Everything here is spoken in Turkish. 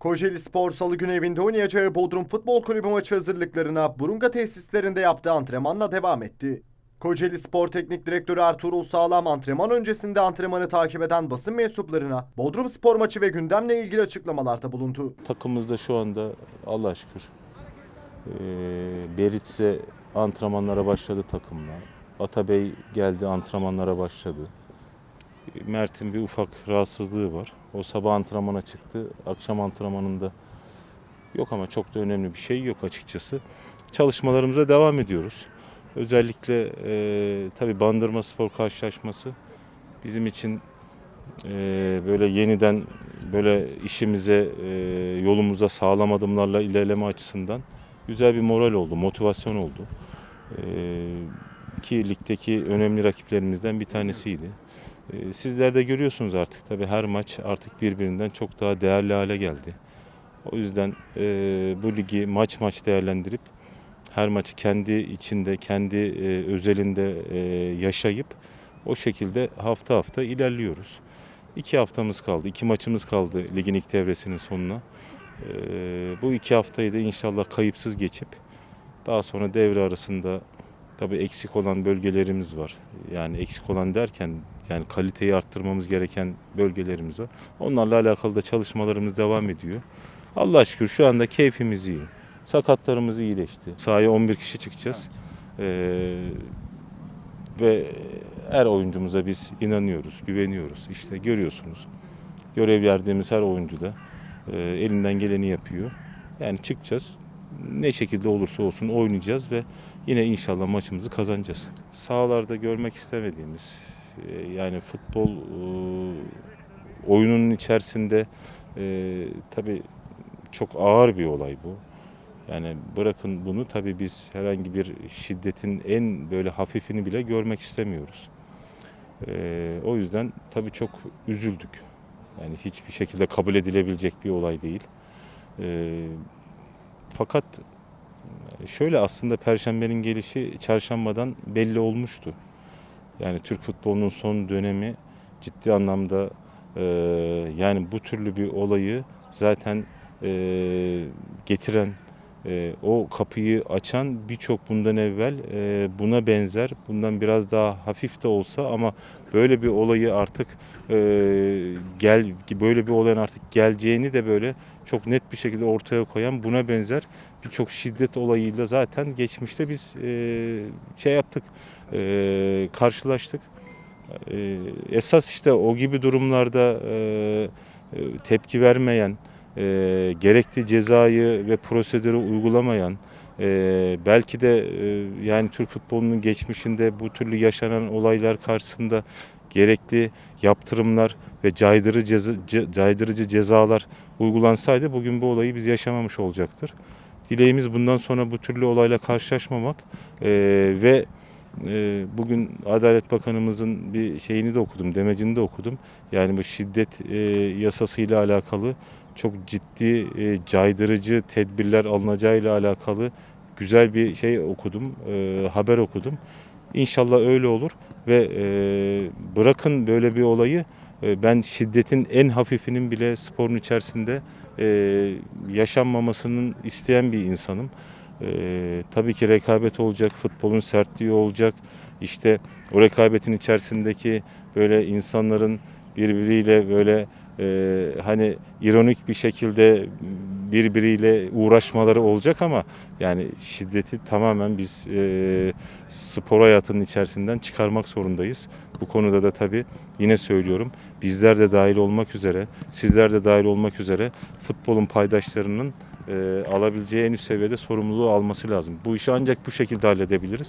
Kocaeli Spor Salı günü evinde oynayacağı Bodrum Futbol Kulübü maçı hazırlıklarına Burunga tesislerinde yaptığı antrenmanla devam etti. Kocaeli Spor Teknik Direktörü Ertuğrul Sağlam antrenman öncesinde antrenmanı takip eden basın mensuplarına Bodrum Spor maçı ve gündemle ilgili açıklamalarda bulundu. Takımımızda şu anda Allah'a şükür Beritse antrenmanlara başladı takımla. Atabey geldi antrenmanlara başladı. Mert'in bir ufak rahatsızlığı var. O sabah antrenmana çıktı. Akşam antrenmanında yok ama çok da önemli bir şey yok açıkçası. Çalışmalarımıza devam ediyoruz. Özellikle eee tabii Bandırma Spor karşılaşması bizim için eee, böyle yeniden böyle işimize, eee, yolumuza sağlam adımlarla ilerleme açısından güzel bir moral oldu, motivasyon oldu. Eee, ki ligdeki önemli rakiplerimizden bir tanesiydi. Eee, sizler de görüyorsunuz artık tabii her maç artık birbirinden çok daha değerli hale geldi. O yüzden eee, bu ligi maç maç değerlendirip her maçı kendi içinde, kendi eee, özelinde eee, yaşayıp o şekilde hafta hafta ilerliyoruz. İki haftamız kaldı, iki maçımız kaldı ligin ilk devresinin sonuna. Ee, bu iki haftayı da inşallah kayıpsız geçip daha sonra devre arasında tabii eksik olan bölgelerimiz var. Yani eksik olan derken yani kaliteyi arttırmamız gereken bölgelerimiz var. Onlarla alakalı da çalışmalarımız devam ediyor. Allah şükür şu anda keyfimiz iyi. Sakatlarımız iyileşti. Sahaya 11 kişi çıkacağız. Ee, ve her oyuncumuza biz inanıyoruz, güveniyoruz. İşte görüyorsunuz. Görev verdiğimiz her oyuncu da e, elinden geleni yapıyor. Yani çıkacağız. Ne şekilde olursa olsun oynayacağız ve yine inşallah maçımızı kazanacağız. Sahalarda görmek istemediğimiz e, yani futbol e, oyunun içerisinde e, tabii çok ağır bir olay bu. Yani bırakın bunu tabii biz herhangi bir şiddetin en böyle hafifini bile görmek istemiyoruz. O yüzden tabii çok üzüldük. Yani hiçbir şekilde kabul edilebilecek bir olay değil. Fakat şöyle aslında Perşembenin gelişi çarşambadan belli olmuştu. Yani Türk futbolunun son dönemi ciddi anlamda e, yani bu türlü bir olayı zaten e, getiren e, o kapıyı açan birçok bundan evvel e, buna benzer, bundan biraz daha hafif de olsa ama böyle bir olayı artık e, gel böyle bir olayın artık geleceğini de böyle çok net bir şekilde ortaya koyan buna benzer birçok şiddet olayıyla zaten geçmişte biz e, şey yaptık, karşılaştık. Esas işte o gibi durumlarda tepki vermeyen, e, gerekli cezayı ve prosedürü uygulamayan, e, belki de e, yani Türk futbolunun geçmişinde bu türlü yaşanan olaylar karşısında gerekli yaptırımlar ve caydırıcı, ceza, ce- caydırıcı cezalar uygulansaydı bugün bu olayı biz yaşamamış olacaktır. Dileğimiz bundan sonra bu türlü olayla karşılaşmamak e, ve e, bugün Adalet Bakanımızın bir şeyini de okudum, demecini de okudum. Yani bu şiddet e, yasasıyla alakalı çok ciddi e, caydırıcı tedbirler alınacağıyla alakalı güzel bir şey okudum, e, haber okudum. İnşallah öyle olur ve e, bırakın böyle bir olayı e, ben şiddetin en hafifinin bile sporun içerisinde e, yaşanmamasının isteyen bir insanım. E, tabii ki rekabet olacak, futbolun sertliği olacak. İşte o rekabetin içerisindeki böyle insanların birbiriyle böyle e, hani ironik bir şekilde birbiriyle uğraşmaları olacak ama yani şiddeti tamamen biz e, spor hayatının içerisinden çıkarmak zorundayız. Bu konuda da tabii yine söylüyorum bizler de dahil olmak üzere, sizler de dahil olmak üzere futbolun paydaşlarının e, alabileceği en üst seviyede sorumluluğu alması lazım. Bu işi ancak bu şekilde halledebiliriz.